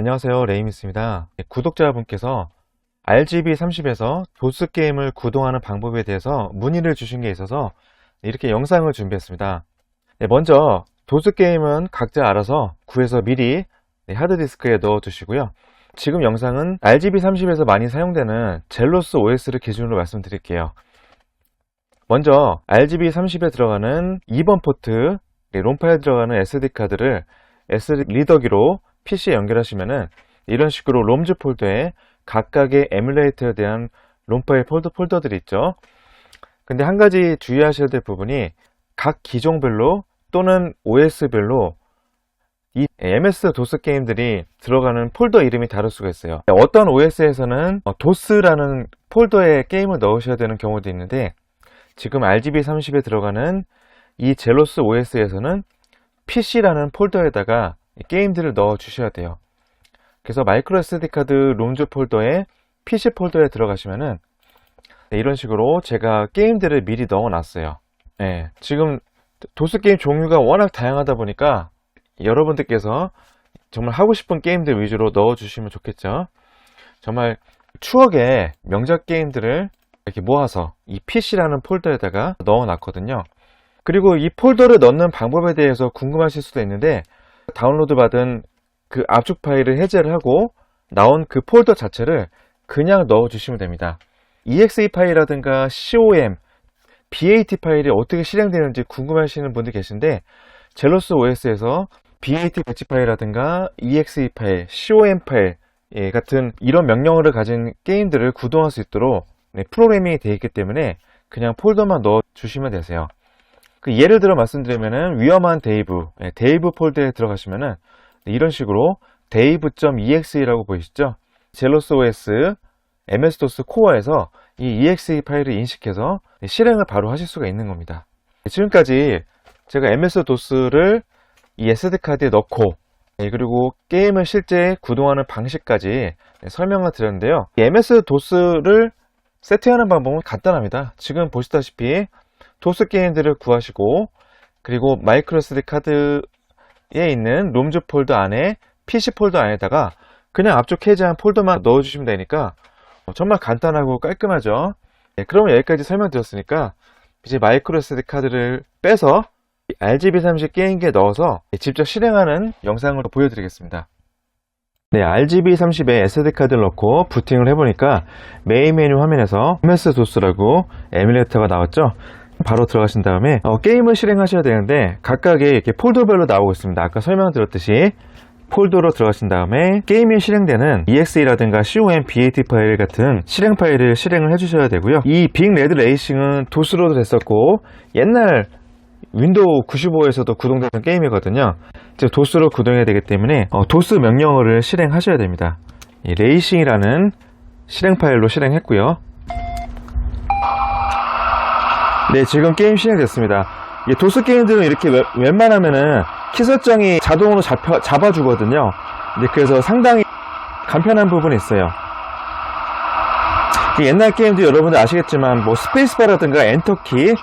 안녕하세요. 레이미스입니다. 예, 구독자분께서 RGB30에서 도스 게임을 구동하는 방법에 대해서 문의를 주신 게 있어서 이렇게 영상을 준비했습니다. 네, 먼저 도스 게임은 각자 알아서 구해서 미리 네, 하드디스크에 넣어 두시고요. 지금 영상은 RGB30에서 많이 사용되는 젤로스 OS를 기준으로 말씀드릴게요. 먼저 RGB30에 들어가는 2번 포트 네, 롬파에 들어가는 SD카드를 SD 리더기로 PC에 연결하시면은 이런 식으로 롬즈 폴더에 각각의 에뮬레이터에 대한 롬 파일 폴더 폴더들이 있죠. 근데 한 가지 주의하셔야 될 부분이 각 기종별로 또는 OS별로 이 MS 도스 게임들이 들어가는 폴더 이름이 다를 수가 있어요. 어떤 OS에서는 도스라는 폴더에 게임을 넣으셔야 되는 경우도 있는데 지금 RGB30에 들어가는 이 젤로스 OS에서는 PC라는 폴더에다가 게임들을 넣어 주셔야 돼요. 그래서 마이크로 SD 카드 롬즈 폴더에 PC 폴더에 들어가시면은 네, 이런 식으로 제가 게임들을 미리 넣어 놨어요. 네, 지금 도스 게임 종류가 워낙 다양하다 보니까 여러분들께서 정말 하고 싶은 게임들 위주로 넣어 주시면 좋겠죠. 정말 추억의 명작 게임들을 이렇게 모아서 이 PC라는 폴더에다가 넣어 놨거든요. 그리고 이 폴더를 넣는 방법에 대해서 궁금하실 수도 있는데 다운로드 받은 그 압축 파일을 해제를 하고 나온 그 폴더 자체를 그냥 넣어 주시면 됩니다. exe 파일이라든가 com, bat 파일이 어떻게 실행되는지 궁금하시는 분들 계신데 젤로스 OS에서 bat 배치 파일이라든가 exe 파일, com 파일 예, 같은 이런 명령어를 가진 게임들을 구동할 수 있도록 네, 프로그래밍이 되어 있기 때문에 그냥 폴더만 넣어 주시면 되세요. 그 예를 들어 말씀드리면은 위험한 데이브, 예, 데이브 폴더에 들어가시면은 이런 식으로 dave.exe라고 보이시죠? 젤로스 OS MS-DOS 코어에서 이 exe 파일을 인식해서 실행을 바로 하실 수가 있는 겁니다. 지금까지 제가 MS-DOS를 이 SD카드에 넣고 예, 그리고 게임을 실제 구동하는 방식까지 설명을 드렸는데요. MS-DOS를 세팅하는 방법은 간단합니다. 지금 보시다시피 도스 게임들을 구하시고 그리고 마이크로 SD 카드에 있는 롬즈 폴더 안에 PC 폴더 안에다가 그냥 앞쪽 해제한 폴더만 넣어주시면 되니까 정말 간단하고 깔끔하죠. 네, 그러면 여기까지 설명드렸으니까 이제 마이크로 SD 카드를 빼서 RGB30 게임기에 넣어서 직접 실행하는 영상을 보여드리겠습니다. 네, RGB30에 SD카드를 넣고 부팅을 해보니까 메인 메뉴 화면에서 MS-DOS라고 에뮬레이터가 나왔죠. 바로 들어가신 다음에 어, 게임을 실행하셔야 되는데 각각의 이렇게 폴더별로 나오고 있습니다. 아까 설명드렸듯이 폴더로 들어가신 다음에 게임이 실행되는 exe라든가 com, bat 파일 같은 실행 파일을 실행을 해주셔야 되고요. 이 빅 레드 레이싱은 도스로도 됐었고 옛날 윈도우 95에서도 구동되는 게임이거든요. 즉 도스로 구동해야 되기 때문에 어, 도스 명령어를 실행하셔야 됩니다. 이 레이싱이라는 실행 파일로 실행했고요. 네, 지금 게임 실행됐습니다. 이 도스 게임들은 이렇게 웬- 웬만하면은 키 설정이 자동으로 잡혀, 잡아주거든요. 네, 그래서 상당히 간편한 부분이 있어요. 이 옛날 게임도 여러분들 아시겠지만 뭐 스페이스바라든가 엔터키,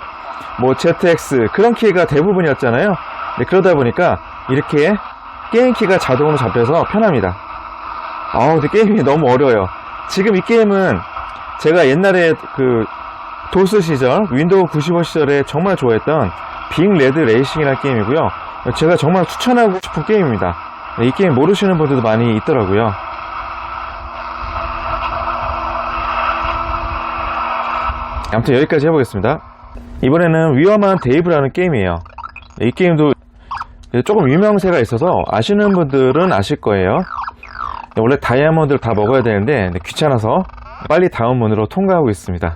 뭐 ZX 그런 키가 대부분이었잖아요. 네, 그러다 보니까 이렇게 게임 키가 자동으로 잡혀서 편합니다. 아우, 근데 게임이 너무 어려워요. 지금 이 게임은 제가 옛날에 그 도스 시절, 윈도우 95 시절에 정말 좋아했던 빅 레드 레이싱이라는 게임이고요. 제가 정말 추천하고 싶은 게임입니다. 이 게임 모르시는 분들도 많이 있더라고요. 아무튼 여기까지 해보겠습니다. 이번에는 위험한 데이브라는 게임이에요. 이 게임도 조금 유명세가 있어서 아시는 분들은 아실 거예요. 원래 다이아몬드를 다 먹어야 되는데 귀찮아서 빨리 다음 문으로 통과하고 있습니다.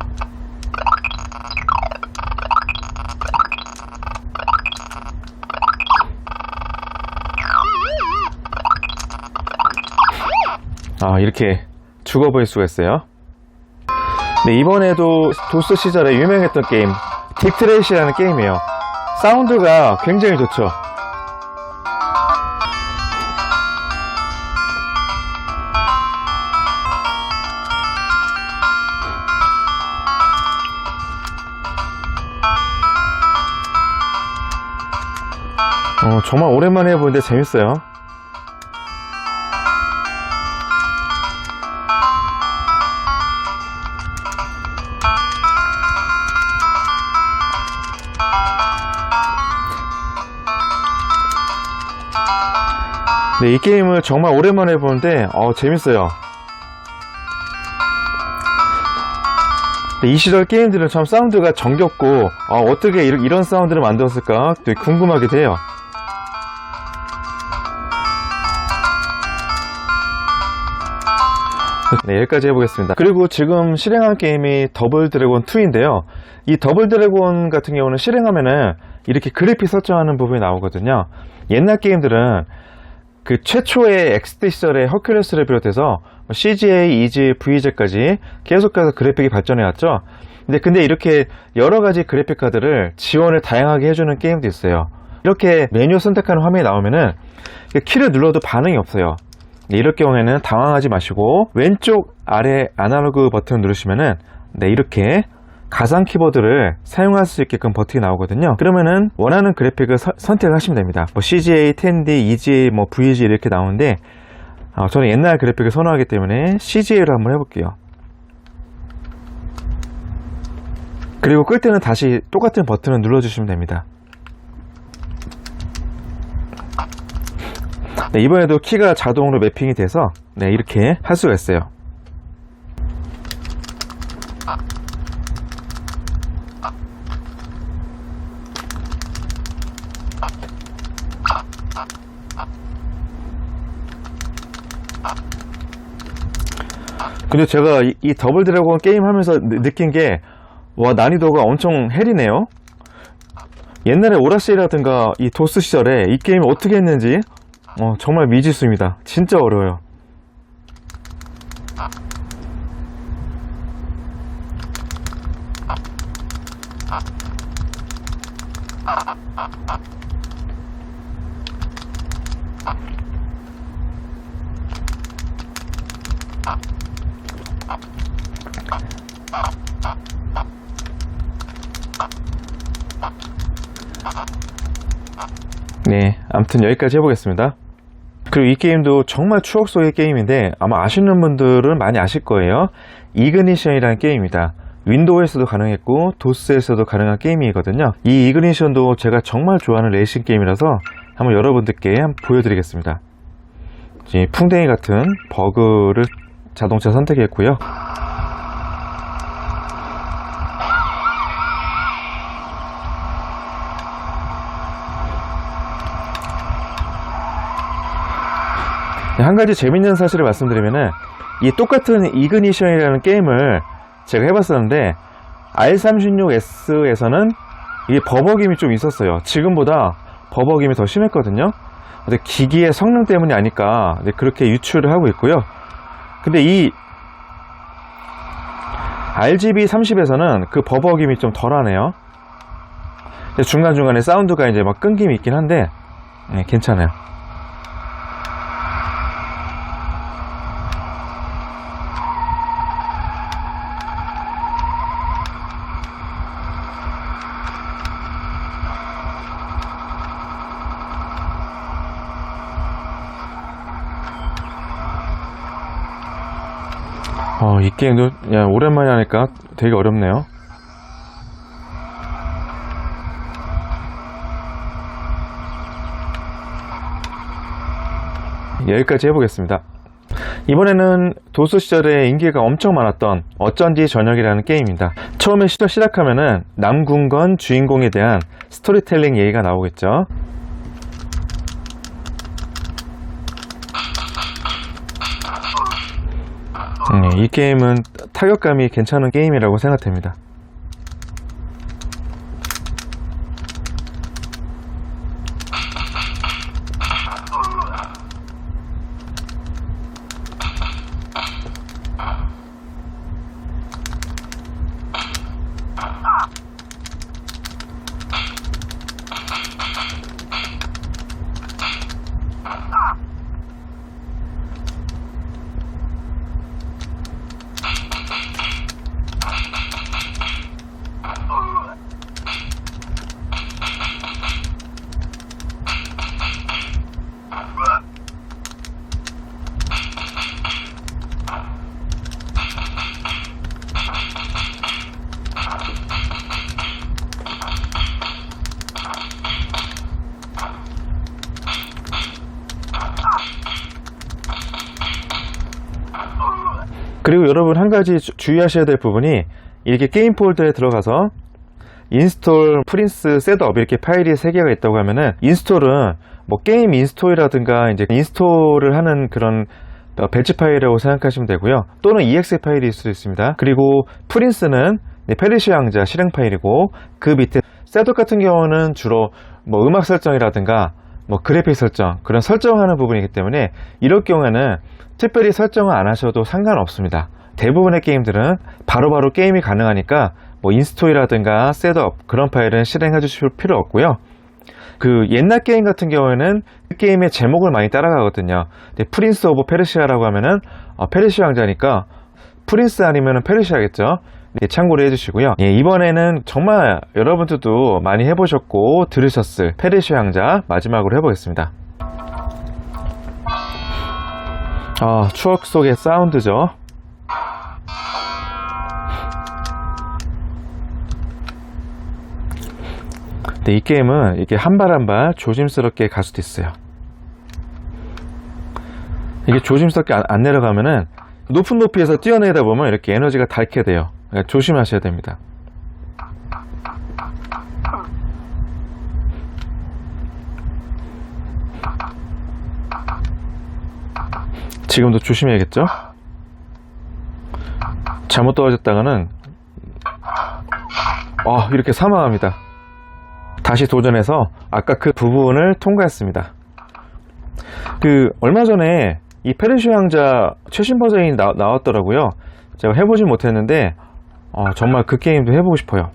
아 이렇게 죽어버릴 수가 있어요. 네 이번에도 도스 시절에 유명했던 게임 딥트레이시라는 게임이에요. 사운드가 굉장히 좋죠. 어, 정말 오랜만에 해보는데 재밌어요 네, 이 게임을 정말 오랜만에 보는데 어, 재밌어요. 네, 이 시절 게임들은 참 사운드가 정겹고 어, 떻게 이런, 이런 사운드를 만들었을까 되게 궁금하기도 해요. 네, 여기까지 해보겠습니다. 그리고 지금 실행한 게임이 더블 드래곤 2인데요. 이 더블 드래곤 같은 경우는 실행하면은 이렇게 그래픽 설정하는 부분이 나오거든요. 옛날 게임들은 그 최초의 엑스트 시절의 허큘레스를 비롯해서 뭐 CGA, EG, VG까지 계속해서 그래픽이 발전해 왔죠. 근데 근데 이렇게 여러 가지 그래픽 카드를 지원을 다양하게 해주는 게임도 있어요. 이렇게 메뉴 선택하는 화면이 나오면은 키를 눌러도 반응이 없어요. 네, 이럴 경우에는 당황하지 마시고 왼쪽 아래 아날로그 버튼을 누르시면은 네, 이렇게 가상 키보드를 사용할 수 있게끔 버튼이 나오거든요. 그러면은 원하는 그래픽을 서- 선택을 하시면 됩니다. 뭐 CGA, 10D, EGA, 뭐 VG 이렇게 나오는데 어, 저는 옛날 그래픽을 선호하기 때문에 CGA로 한번 해볼게요. 그리고 끌 때는 다시 똑같은 버튼을 눌러주시면 됩니다. 네, 이번에도 키가 자동으로 매핑이 돼서 네, 이렇게 할 수가 있어요. 근데 제가 이, 이 더블 드래곤 게임 하면서 느- 느낀 게, 와, 난이도가 엄청 헬이네요? 옛날에 오라시라든가 이 도스 시절에 이 게임을 어떻게 했는지, 어, 정말 미지수입니다. 진짜 어려워요. 네, 아무튼 여기까지 해보겠습니다. 그리고 이 게임도 정말 추억 속의 게임인데 아마 아시는 분들은 많이 아실 거예요. 이그니션이라는 게임입니다. 윈도우에서도 가능했고 도스에서도 가능한 게임이거든요. 이 이그니션도 제가 정말 좋아하는 레이싱 게임이라서 한번 여러분들께 한번 보여드리겠습니다. 이 풍뎅이 같은 버그를 자동차 선택했고요. 한 가지 재밌는 사실을 말씀드리면은 이 똑같은 이그니션이라는 게임을 제가 해봤었는데 R36S에서는 이게 버벅임이 좀 있었어요. 지금보다 버벅임이 더 심했거든요. 근데 기기의 성능 때문이 아닐까 네, 그렇게 유추를 하고 있고요. 근데 이 RGB 30에서는 그 버벅임이 좀 덜하네요. 중간중간에 사운드가 이제 막 끊김이 있긴 한데 네, 괜찮아요. 어, 이 게임도 야, 오랜만에 하니까 되게 어렵네요. 여기까지 해보겠습니다. 이번에는 도수 시절에 인기가 엄청 많았던 어쩐지 저녁이라는 게임입니다. 처음에 시도 시작하면은 남궁건 주인공에 대한 스토리텔링 얘기가 나오겠죠. 음, 이 게임은 타격감이 괜찮은 게임이라고 생각됩니다. 그리고 여러분 한 가지 주- 주의하셔야 될 부분이 이렇게 게임 폴더에 들어가서 인스톨 프린스 셋업 이렇게 파일이 3개가 있다고 하면은 인스톨은 뭐 게임 인스톨이라든가 이제 인스톨을 하는 그런 어, 배치 파일이라고 생각하시면 되고요. 또는 exe 파일일 수도 있습니다. 그리고 프린스는 네, 페르시아 왕자 실행 파일이고 그 밑에 셋업 같은 경우는 주로 뭐 음악 설정이라든가 뭐 그래픽 설정 그런 설정하는 부분이기 때문에 이럴 경우에는 특별히 설정을 안 하셔도 상관없습니다. 대부분의 게임들은 바로 바로 게임이 가능하니까 뭐 인스톨이라든가 셋업 그런 파일은 실행해 주실 필요 없고요. 그 옛날 게임 같은 경우에는 그 게임의 제목을 많이 따라가거든요. 근데 프린스 오브 페르시아라고 하면은 어, 페르시아 왕자니까 프린스 아니면은 페르시아겠죠. 네, 참고를 해주시고요. 예, 이번에는 정말 여러분들도 많이 해보셨고 들으셨을 페르시아 왕자 마지막으로 해보겠습니다. 아, 추억 속의 사운드죠. 근데 이 게임은 이렇게 한 발 한 발 조심스럽게 갈 수도 있어요. 이게 조심스럽게 안, 안 내려가면은 높은 높이에서 뛰어내다 보면 이렇게 에너지가 닳게 돼요. 그러니까 조심하셔야 됩니다. 지금도 조심해야겠죠? 잘못 떨어졌다가는 아, 이렇게 사망합니다. 다시 도전해서 아까 그 부분을 통과했습니다. 그 얼마 전에 이 페르시아 왕자 최신 버전이 나, 나왔더라고요. 제가 해보진 못했는데 어, 정말 그 게임도 해보고 싶어요.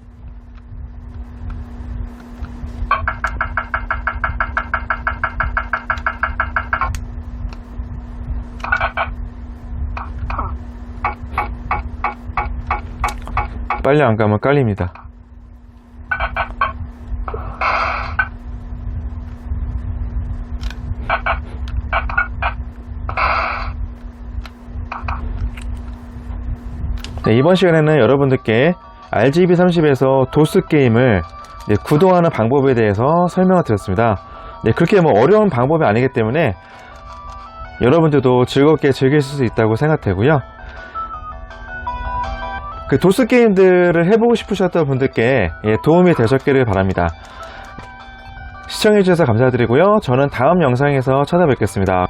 빨리 안 가면 깔립니다. 네, 이번 시간에는 여러분들께 RGB30에서 도스 게임을 네, 구동하는 방법에 대해서 설명을 드렸습니다. 네, 그렇게 뭐 어려운 방법이 아니기 때문에 여러분들도 즐겁게 즐기실 수 있다고 생각되고요. 그 도스 게임들을 해보고 싶으셨던 분들께 예, 도움이 되셨기를 바랍니다. 시청해주셔서 감사드리고요. 저는 다음 영상에서 찾아뵙겠습니다.